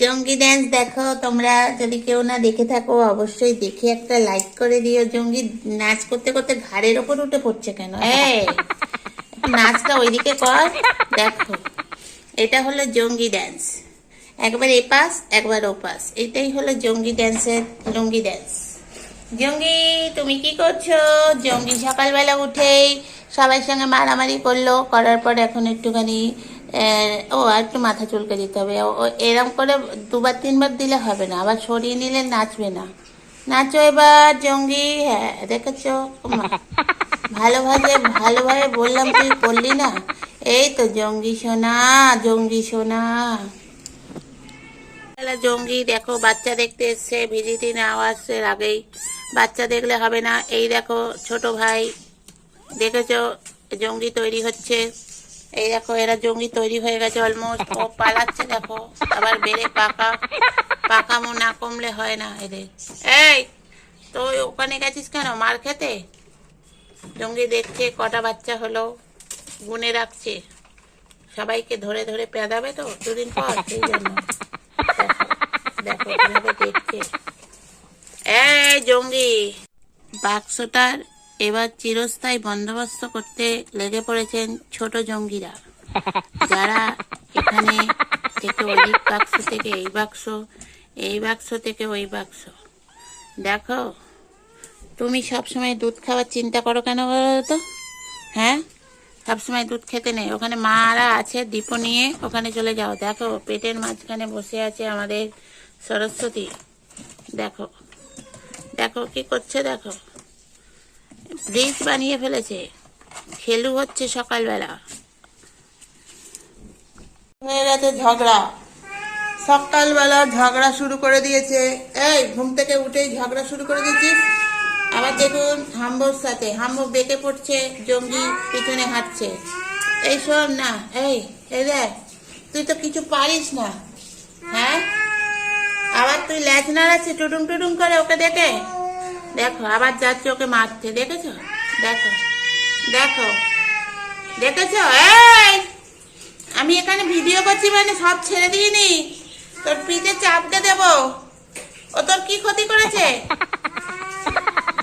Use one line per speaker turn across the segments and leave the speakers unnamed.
জঙ্গি ড্যান্স দেখো তোমরা যদি কেউ না দেখে থাকো অবশ্যই দেখে একটা লাইক করে দিও। জঙ্গি নাচ করতে করতে ঘাড়ের ওপর উঠে পড়ছে কেন? নাচটা ওইদিকে কর দেখো। এটা হলো জঙ্গি ড্যান্স একবার এপাস একবার ওপাস এটাই হলো জঙ্গি ড্যান্সের লুঙ্গি ড্যান্স জঙ্গি তুমি কি করছ? জঙ্গি সকালবেলা উঠেই সবার সঙ্গে মারামারি করল করার পর এখন একটুখানি ও আর একটু মাথা চুলকে দিতে হবে। এরম করে দুবার, তিনবার দিলে হবে না। আবার সরিয়ে নিলে নাচবে না। নাচো এবার, জঙ্গি। হ্যাঁ দেখেছ? ভালোভাবে ভালোভাবে বললাম, তুই করলি না? এই তো জঙ্গি সোনা জঙ্গি সোনা। জঙ্গি, দেখো, বাচ্চা দেখতে এসছে। ভিজিটি নেওয়ার আগেই। বাচ্চা দেখলে হবে না। এই দেখো, ছোট ভাই। দেখেছ? জঙ্গি তৈরি হচ্ছে। এই দেখো, এরা জঙ্গি তৈরি হয়ে গেছে অলমোস্ট ও পালাচ্ছে, দেখো। আবার বেড়ে পাকা পাকামো না কমলে হয় না এদের এই, তো ওখানে গেছিস কেন? মার খেতে? জঙ্গি দেখছে, কটা বাচ্চা হলো, গুনে রাখছে। সবাইকে ধরে ধরে পেঁদাবে তো, দুদিন পর, সেই জন্য। দেখো দেখো দেখছে। এই জঙ্গি, বাক্সটার এবার চিরস্থায়ী বন্দোবস্ত করতে লেগে পড়েছেন ছোট জঙ্গিরা। যারা এখানে থেকে ওই বাক্স থেকে এই বাক্স এই বাক্স থেকে ওই বাক্স। দেখো, তুমি সবসময় দুধ খাওয়ার চিন্তা করো কেন বলো তো হ্যাঁ? সবসময় দুধ খেতে নেই। ওখানে মারা আছে, দীপ নিয়ে ওখানে চলে যাও। দেখো, পেটের মাঝখানে বসে আছে আমাদের সরস্বতী। দেখো দেখো, কি করছে দেখো? ব্রিজ বানিয়ে ফেলেছে। খেলু হচ্ছে সকালবেলা। গেছে ঝগড়া। সকালবেলা ঝগড়া শুরু করে দিয়েছে। এই, ঘুম থেকে উঠেই ঝগড়া শুরু করে দিয়েছিস? আবার দেখুন হাম্বর সাথে। হাম্বর বেঁকে পড়ছে, জঙ্গি পিছনে হাঁটছে। এই শোন না, এই এই দেখ, তুই তো কিছু পারিস না। হ্যাঁ? আবার তুই ল্যাচ নাড়াচ্ছে টুটুম টুটুম করে ওকে দেখে? দেখো, আবার যাচ্ছে ওকে মারতে, দেখেছ? দেখো দেখো, দেখেছ? আমি এখানে ভিডিও করছি মানে সব ছেড়ে দিইনি। তোর পিঠে চাপকে দেব। ও তোর কি ক্ষতি করেছে?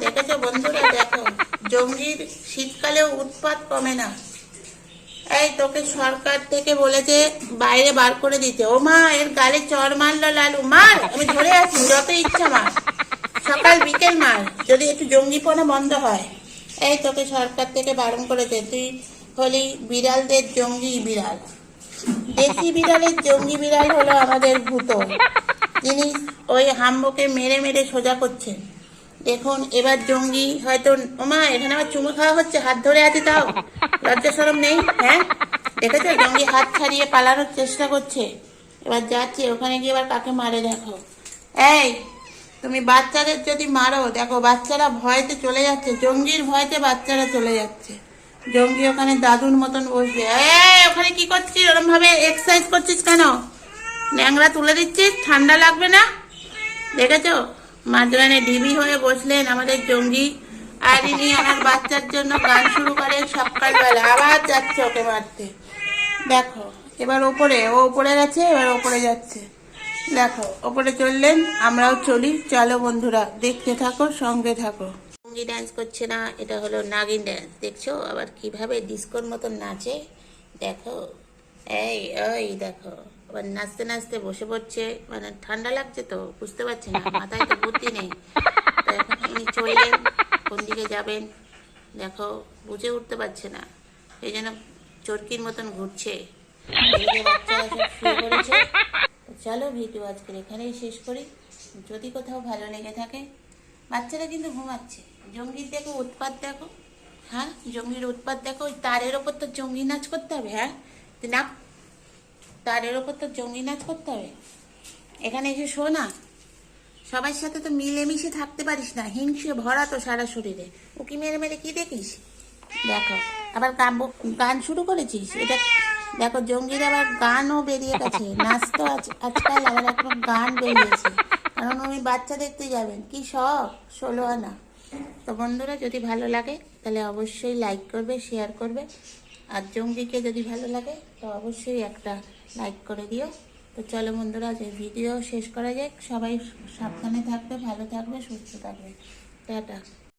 দেখেছ বন্ধুরা, দেখো, জঙ্গির শীতকালেও উৎপাত কমে না। এই তোকে সরকার থেকে বলেছে বাইরে বার করে দিতে। ও মা, এর গালে চর মারলো লালু, মার! আমি ধরে আছি, যত ইচ্ছা মার। সকাল, বিকেল মার। যদি একটু জঙ্গিপনা বন্ধ হয়। এই তোকে সরকার থেকে বারণ করেছে, তুই হলি বিড়ালদের জঙ্গি বিড়াল। দেশি বিড়ালের জঙ্গি বিড়াল হলো আমাদের ভূত। যিনি ওই হাম্বকে মেরে মেরে সোজা করছেন। দেখুন, এবার জঙ্গি হয়তো, ওমা, এখানে আমার চুমু খাওয়া হচ্ছে, হাত ধরে আছে তাও। লজ্জা সরম নেই হ্যাঁ? দেখেছ? জঙ্গি হাত ছাড়িয়ে পালানোর চেষ্টা করছে। এবার যাচ্ছে, ওখানে গিয়ে এবার কাকে মারে দেখো। এই তুমি বাচ্চাদের যদি মারো, দেখো, বাচ্চারা ভয়তে চলে যাচ্ছে, জঙ্গির ভয়তে বাচ্চারা চলে যাচ্ছে। জঙ্গি ওখানে দাদুর মতন বসবে। ওখানে কি করছিস? ওরম ভাবে এক্সারসাইজ করছিস কেন? ন্যাংরা তুলে দিচ্ছিস? ঠান্ডা লাগবে না? দেখেছ? মাঝখানে ঢিবি হয়ে বসলেন আমাদের জঙ্গি। আর ইনি আমার বাচ্চার জন্য গান শুরু করে সকালবেলা। আবার যাচ্ছে ওকে মারতে। দেখো, এবার ওপরে, ও ওপরে গেছে, এবার ওপরে যাচ্ছে। দেখো, ওপরে চললেন, আমরাও চলি। চলো বন্ধুরা, দেখতে থাকো, সঙ্গে থাকো। সঙ্গী ডান্স করছে না, এটা হলো নাগিন ডান্স দেখছ? আবার কীভাবে ডিস্কোর মতন নাচে? দেখো, এই, ওই দেখো। আবার নাচতে নাচতে বসে পড়ছে। মানে ঠান্ডা লাগছে তো, বুঝতে পারছে না, মাথায় তো বুদ্ধি নেই। এখন চললেন, কোন দিকে যাবেন? দেখো, বুঝে উঠতে পারছে না। এই জন্য চরকির মতন ঘুরছে। বাচ্চারা সব শুয়ে পড়েছে। চলো ভিডিও আজকের এখানেই শেষ করি। যদি কোথাও ভালো লেগে থাকে, বাচ্চারা কিন্তু ঘুমাচ্ছে। জঙ্গির দেখো উৎপাত দেখো হ্যাঁ? জঙ্গির উৎপাত দেখো, ওই তারের ওপর তো জঙ্গি নাচ করতে হবে হ্যাঁ? না তারের ওপর তো জঙ্গি নাচ করতে হবে। এখানে এসে শো না। সবার সাথে তো মিলেমিশে থাকতে পারিস না। হিংসে ভরা তো সারা শরীরে। উকি মেরে মেরে কি দেখিস? দেখো, আবার গান শুরু করেছিস? এটা দেখো, জঙ্গির আবার গানও বেরিয়ে গেছে। নাচ তো আজ, আজকাল আবার এখন গান বেরিয়েছে। কারণ উনি বাচ্চা দেখতে যাবেন। কি শখ? ষোলো আনা। তো বন্ধুরা, যদি ভালো লাগে, তাহলে অবশ্যই লাইক করবে শেয়ার করবে। আর জঙ্গিকে যদি ভালো লাগে, তো অবশ্যই একটা লাইক করে দিও। তো চলো বন্ধুরা আজ ভিডিও শেষ করা যাক। সবাই সাবধানে থাকবে, ভালো থাকবে, সুস্থ থাকবে। টাটা।